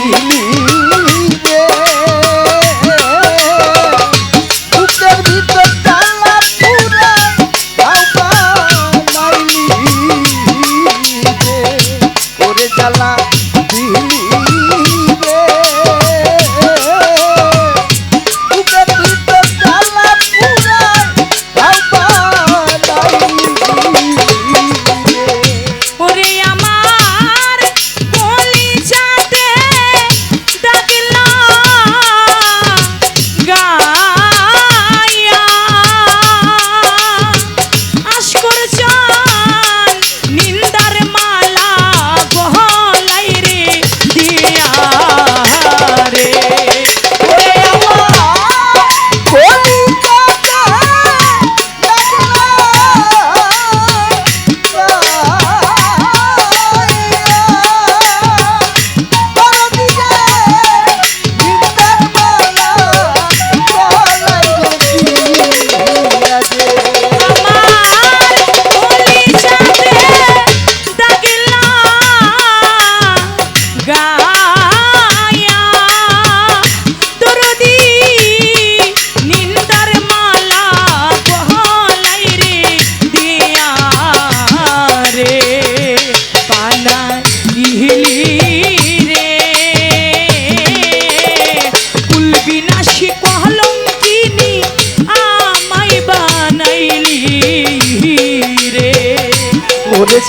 ভুলি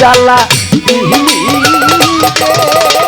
জ্বালা দিল্লিতে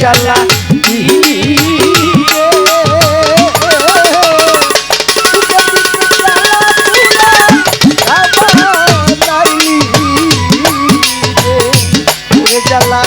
রে। জ্বালা